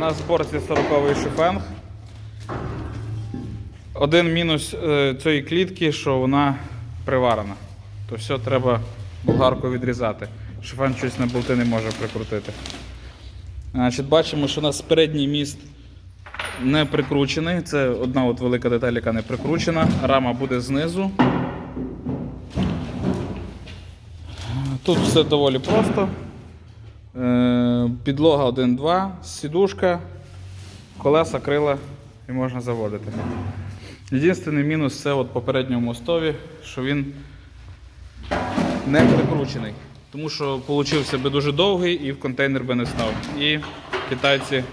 На зборці 40-й шифенг. Один мінус е, цієї клітки, що вона приварена. То все треба болгарку відрізати. Шифен щось на болти не може прикрутити. Значить, бачимо, що у нас передній міст не прикручений. Це одна от велика деталь, яка не прикручена. Рама буде знизу. Тут все доволі просто. Е, Підлога 1-2, сідушка, колеса, крила і можна заводити. Єдиний мінус це от по передньому мостові, що він не прикручений. Тому що получився би дуже довгий і в контейнер би не став. І китайці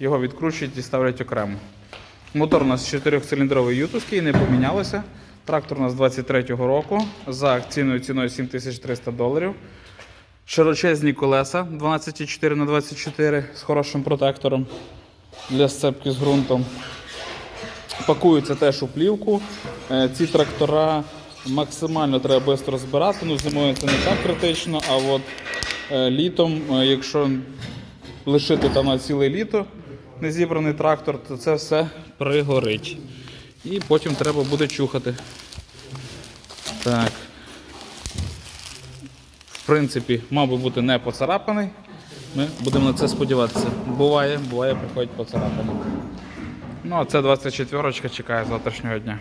його відкручують і ставлять окремо. Мотор у нас 4-циліндровий ютовський, не помінялося. Трактор у нас 23-го року за акційною ціною 7300 доларів. Широчезні колеса 12,4 на 24 з хорошим протектором для сцепки з ґрунтом. Пакуються теж у плівку. Е, Ці трактора максимально треба швидко збирати. Ну, зимою це не так критично, а от е, літом, е, якщо лишити там на ціле літо незібраний трактор, то це все пригорить. І потім треба буде чухати. Так. Принципі, мав би бути не поцарапаний. Ми будемо на це сподіватися. Буває, буває, приходять поцарапаний. Ну, а це 24 чекає з завтрашнього дня.